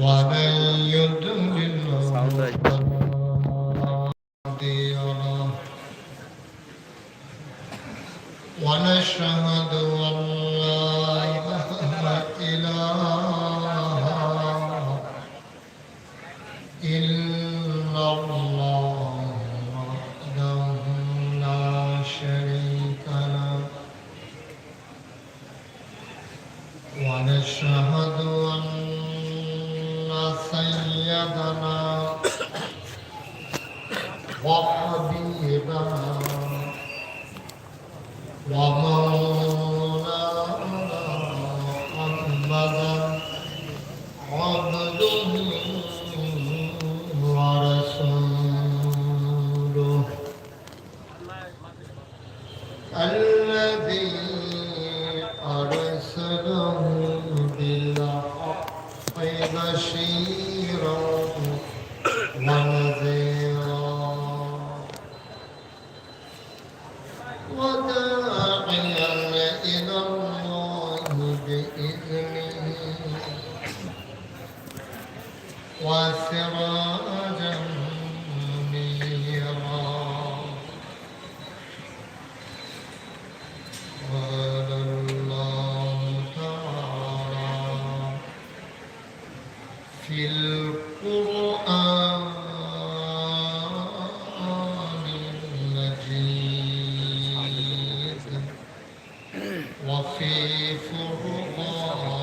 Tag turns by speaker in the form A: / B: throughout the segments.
A: ومن يضلل فلا هادي له ونشهد سيدنا وحبيبنا ومولانا মাঝে في فهما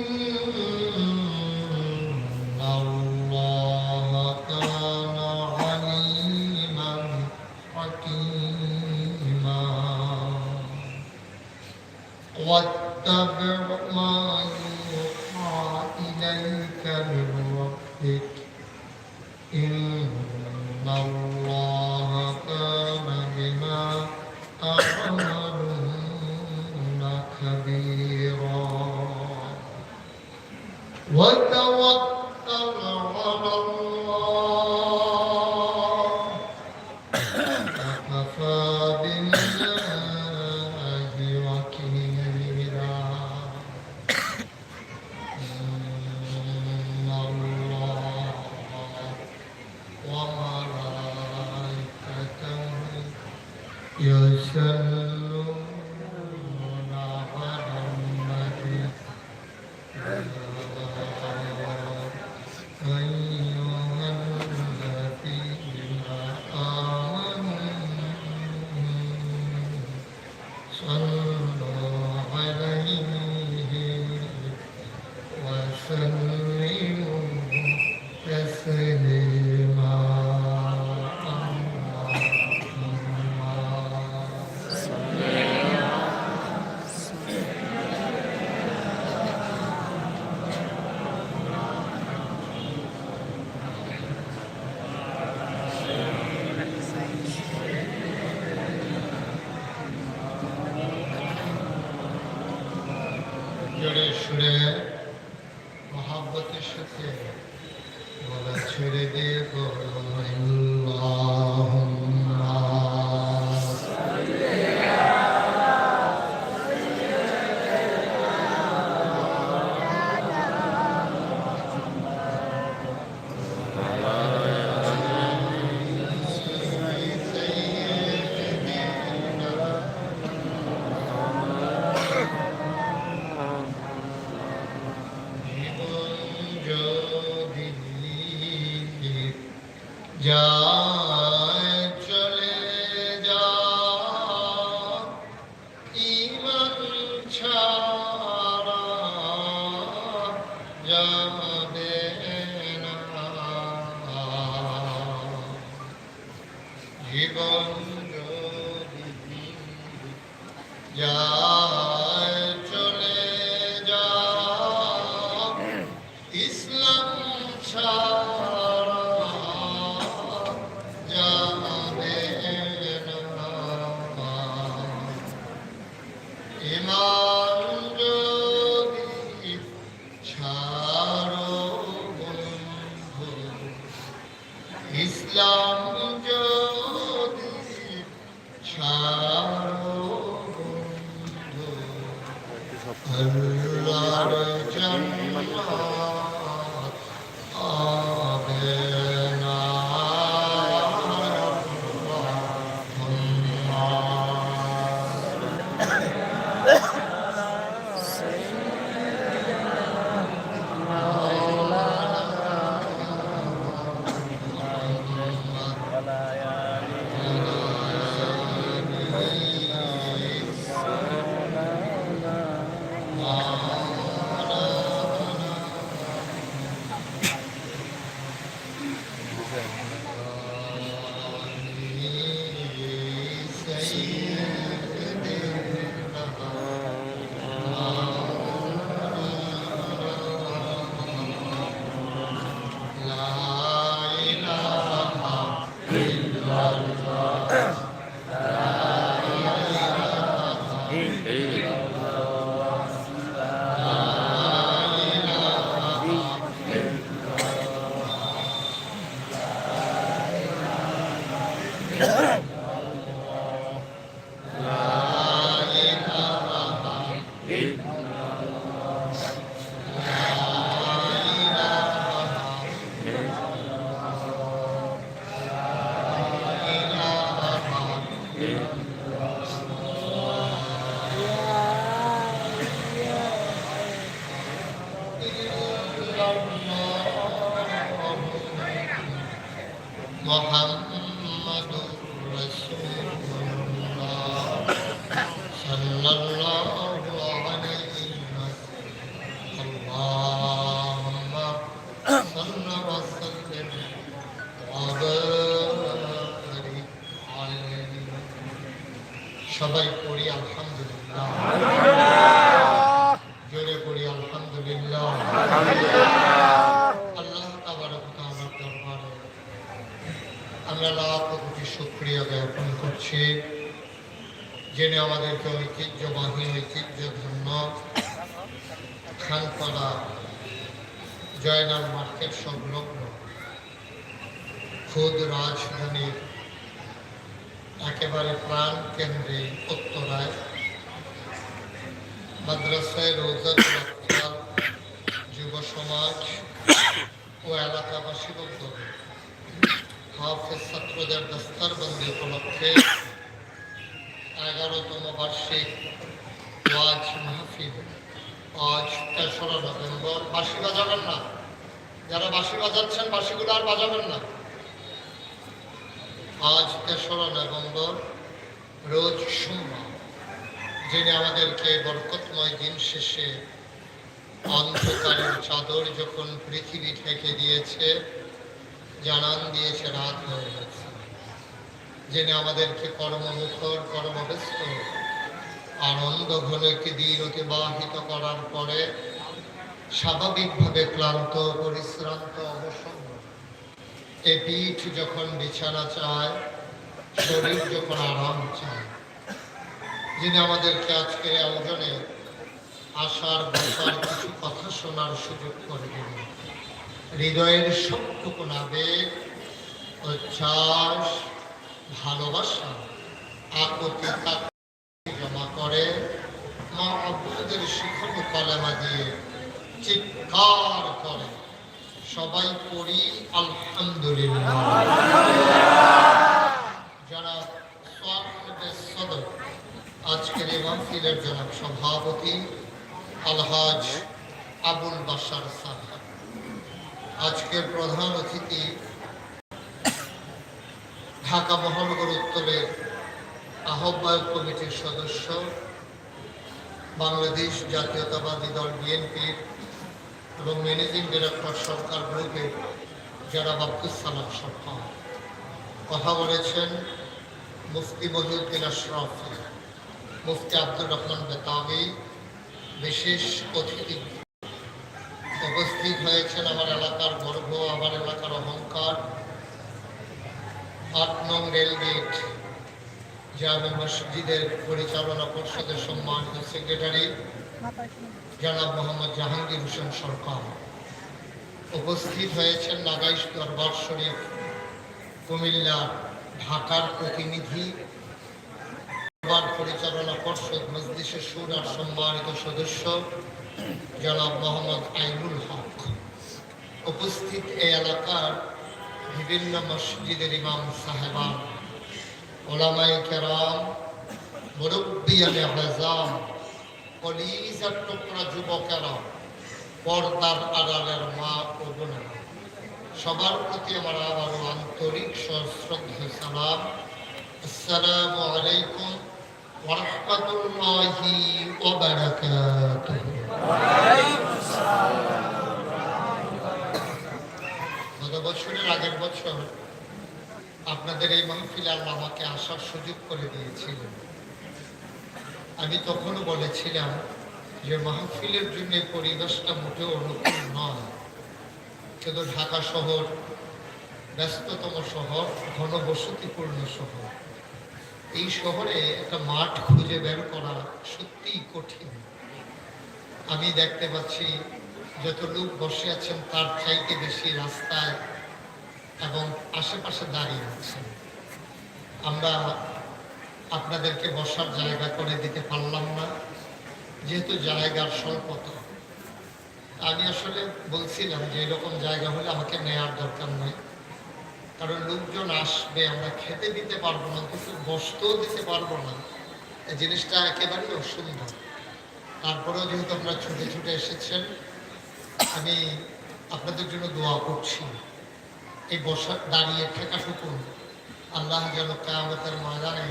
A: Mm-hmm. সুরে মহাব্বতের সাথে গলা ছেড়ে দিয়ে গলা Yeah. খানপাড়া জয়নাল মার্কেট সংলগ্ন খুদ রাজধানীর একেবারে প্রাণ কেন্দ্রে উত্তরায় মাদ্রাসায় রোজার যুব সমাজ ও এলাকাবাসী উদ্যোগে হাফেজ ছাত্রদের দস্তারবন্দি উপলক্ষে এগারোতম বার্ষিক ওয়াজ মাহফিল। আজ তেসরা নভেম্বর, বাঁশি বাজাবেন না। যারা বাঁশি বাজাচ্ছেন, বাঁশিগুলো আর বাজাবেন না। আজ তেসরা নভেম্বর, রোজ সোমবার, যিনি আমাদেরকে বরকতময় দিন শেষে অন্ধকারের চাদর যখন পৃথিবী ঠেকে দিয়েছে, জানান দিয়েছে, রাত হয়ে গেছে। যিনি আমাদেরকে কর্মমুখর, কর্মব্যস্ত আনন্দ ঘন একটি দিন অতিবাহিত করার পরে স্বাভাবিকভাবে ক্লান্ত, পরিশ্রান্ত, অবসন্ন। এ পিঠ যখন বিছানা চায়, শরীর যখন আরাম চায়। যিনি আমাদেরকে আজকে আয়োজনে আসার, বসার কিছু কথা শোনার সুযোগ করে দিলেন। হৃদয়ের সবটুকু আবেগ উচ্ছ্বাস ভালোবাসা আকতি জমা করে মা আব্বুদের শিখন কলেমা দিয়ে চিৎকার করে। সবাই পড়ি আলহামদুলিল্লাহ। যারা সদর, আজকের এই মাহফিলের জনাব সভাপতি, আলহাজ আবুল বাসার সাহেব। আজকের প্রধান অতিথি ঢাকা মহানগর উত্তরের আহ্বায়ক কমিটির সদস্য, বাংলাদেশ জাতীয়তাবাদী দল বিএনপির এবং ম্যানেজিং ডিরেক্টর সরকার গ্রুপের যারা আব্দুল সালাম সরকার কথা বলেছেন মুফতি মহিউদ্দিন আশরাফ মুফতি আব্দুর রহমান বেতাবি বিশেষ অতিথি। উপস্থিত হয়েছেন আমার এলাকার গর্ব, আমার এলাকার অহংকার। আট নং রেলগেট জামে মসজিদের পরিচালনা পরিষদের সম্মানিত সেক্রেটারি, জনাব মোহাম্মদ জাহাঙ্গীর হোসেন সরকার। উপস্থিত হয়েছেন নাগাইশ দরবার শরীফ, কুমিল্লা ঢাকার প্রতিনিধি। পরিচালনা পর্ষদ মজলিসের সুরার সম্মানিত সদস্য, জনাব মোহাম্মদ আইনুল হক। উপস্থিত এই এলাকার বিভিন্ন মসজিদের ইমাম সাহেবান ওলামাই কেরাম মুরব্বিয়ানে হাজাম কলিজার টুকরা যুবকেরা, পর্দার আড়ালের মা ও বোনেরা, সবার প্রতি আমার আবারও আন্তরিক সশ্রদ্ধ সালাম। আসসালামু আলাইকুম ওরহমতুল্লাহি ওবারাকাতুহু আপনাদের এই মাহফিল আল্লাহ আসার সুযোগ করে দিয়েছিলেন। আমি তখনও বলেছিলাম যে মাহফিলের জন্য পরিবেশটা মোটেও অনুকূল নয়। কিন্তু ঢাকা শহর, ব্যস্ততম শহর, ঘনবসতিপূর্ণ শহর। এই শহরে একটা মাঠ খুঁজে বের করা সত্যিই কঠিন। আমি দেখতে পাচ্ছি যত লোক বসে আছেন, তার চাইতে বেশি রাস্তায় এবং আশেপাশে দাঁড়িয়ে আছেন। আমরা আপনাদেরকে বসার জায়গা করে দিতে পারলাম না, যেহেতু জায়গার স্বল্পতা। আমি আসলে বলছিলাম যে এরকম জায়গা হলে আমাকে নেয়ার দরকার নেই। কারণ লোকজন আসবে, আমরা খেতে দিতে পারব না, কিন্তু বসতেও দিতে পারব না। এই জিনিসটা একেবারেই অসুবিধা। তারপরেও যেহেতু আপনারা ছুটে ছুটে এসেছেন, আমি আপনাদের জন্য দোয়া করছি। এই বসা দাঁড়িয়ে থাকাটুকু আল্লাহ যেন কামতের ময়দানে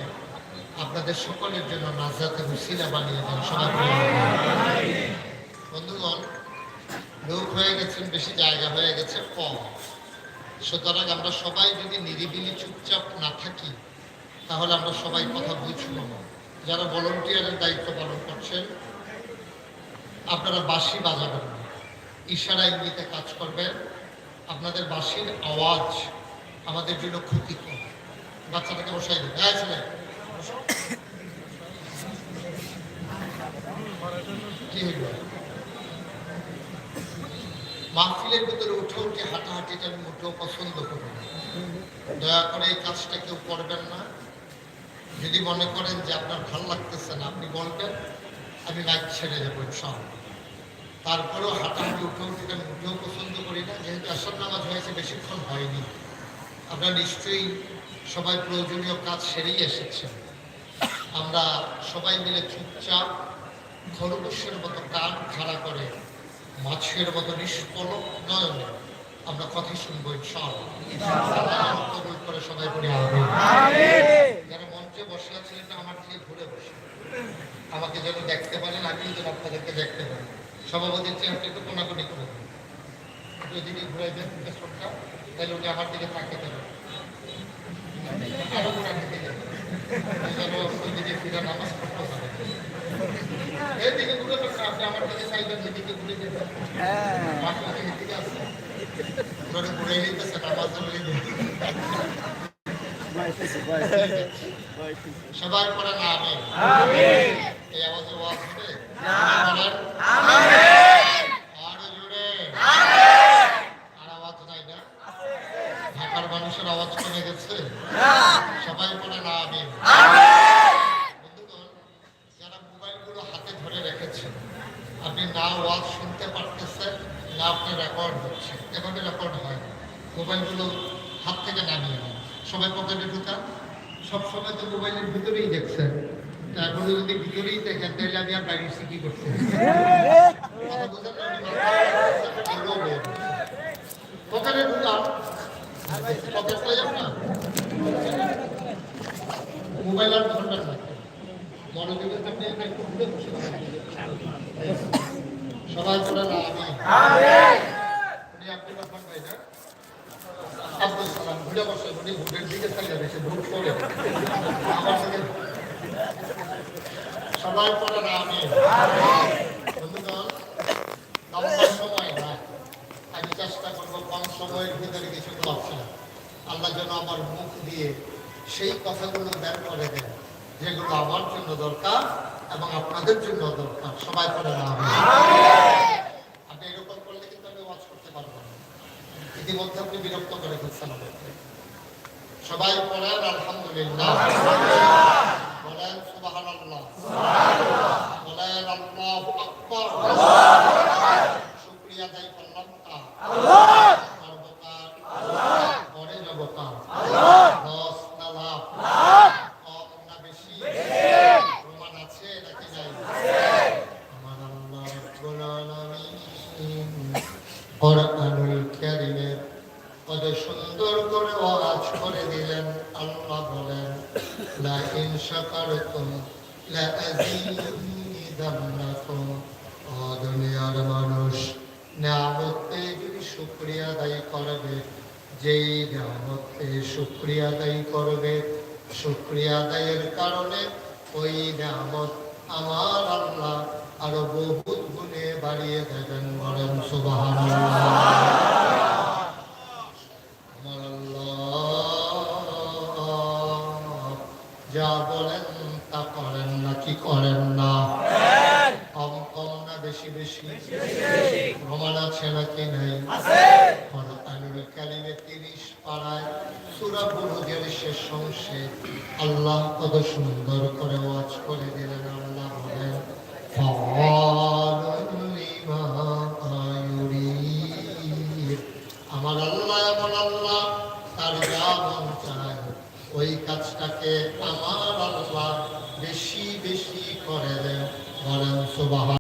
A: আপনাদের সকলের জন্য নাজাতে হুসিলা বানিয়ে দেন। সবাই বন্ধুগণ, লোক হয়ে গেছেন, বেশি জায়গা হয়ে গেছে, কম। সুতরাং আমরা সবাই যদি নিরিবিলি চুপচাপ না থাকি, তাহলে আমরা সবাই কথা বুঝব যারা ভলেন্টিয়ারের দায়িত্ব পালন করছেন, আপনারা বাঁশি বাজাবেন ইশারা ইঙ্গিতে কাজ করবেন আপনাদের বাঁশির আওয়াজ আমাদের জন্য ক্ষতিকর। বাচ্চাটাকে বসাই দেবে হ্যাঁ ছেলে। মাহফিলের ভিতরে উঠে উঠে হাঁটাহাঁটিটা আমি মোটেও পছন্দ করি দয়া করে এই কাজটা কেউ করবেন না। যদি মনে করেন যে আপনার ভালো লাগতেছে না, আপনি বলবেন, আমি লাইট ছেড়ে যাব সব তারপরেও হাঁটাহাঁটি উঠে উঠে আমি মোটেও পছন্দ করি না। যেহেতু আসর নামাজ হয়েছে, বেশিক্ষণ হয়নি। আপনারা নিশ্চয়ই সবাই প্রয়োজনীয় কাজ সেরেই এসেছেন আমরা সবাই মিলে চুপচাপ খরগোশের মতো কান খাড়া করে, মাছের মতো নিষ্কলক নয়নে আমরা কথা শুনব কবুল করে সবাই আমিন। যারা মঞ্চে বসে আছেন আমার দিকে ঘুরে বসে আমাকে যেন দেখতে পারেন আমি যেন আপনাদেরকে দেখতে পারি। সভাপতির চেয়ারটা একটু কোনাকুনি করে দেন একটু এদিকে ঘুরে দেন তাহলে উনি আমার দিকে আরও কোনা দিকে যাবেন ওই দিকে ফিরে নামাজ পড়তে পারে এদিকে ঘুরে থাকতে আপনি আমার দিকে চাইবেন এদিকে ঘুরে আসেন ঘুরে নিতেছে নামাজ পড়লে সবাই পড়ে না আমি এই আওয়াজে ওয়াজ হবে বলেন আরও জোরে আর আওয়াজ নাই না ঢাকার মানুষের আওয়াজ কমে সবাই পড়ে না আমি বন্ধুগণ যারা মোবাইলগুলো হাতে ধরে রেখেছেন আপনি না শুনতে পারতেছেন না রেকর্ড হচ্ছে এভাবে রেকর্ড হয় মোবাইলগুলো হাত থেকে নামিয়ে নেন সবাই পকেটে ঢুকান সবসময় তো মোবাইলের ভিতরেই দেখছেন তা এখন যদি ভিতরেই দেখেন তাহলে আমি আর বাইরে এসে কি করতে? কথা বুঝেন না? আমি মাথায় বলব বলব। পকেটে পাই আপনার মোবাইল আর না। এটা একটু সবাই না রহমান ভাই না। আব্দুল আল্লাহ যেন আমার মুখ দিয়ে সেই কথাগুলো বের করে দেন যেগুলো আমার জন্য দরকার এবং আপনাদের জন্য দরকার সবাই করে না আপনি এরকম করলে কিন্তু আমি ওয়াজ করতে পারব না ইতিমধ্যে আপনি বিরক্ত করে ফেলছেন আমাকে। সবাই পড়েন আলহামদুলিল্লাহ। বলেন সুবাহ বলেন আল্লাহ আকবার শুকরিয়া আদায় করলাম কার সর্বকার পরে জগতার দশ না লাভ কম না বেশি প্রমাণ আছে নাকি নাই আমার আল্লাহ রাব্বুল আলামিন কোরআনুল কারীমের কত সুন্দর করে ওয়াজ করে দিলেন আল্লাহ বলেন শাকারতুম লা আযীদান্নাকুম ও দুনিয়ার মানুষ নিয়ামতে যদি শুকরিয়া আদায় করবে যেই নিয়ামতে শুকরিয়া আদায় করবে শুকরিয়া আদায়ের কারণে ওই নিয়ামত আমার আল্লাহ আরও বহুত গুণে বাড়িয়ে দেবেন বলেন সুবহানাল্লাহ আমার আল্লাহ যা বলেন তা করেন না কি করেন না। কম কম না বেশি বেশি। প্রমাণ আছে নাকি নাই? কোরআনুল কারিমে 30 পারায় সূরা বুরুজের শেষ অংশে আল্লাহ কত সুন্দর করে ওয়াজ করে দিলেন আল্লাহ বলেন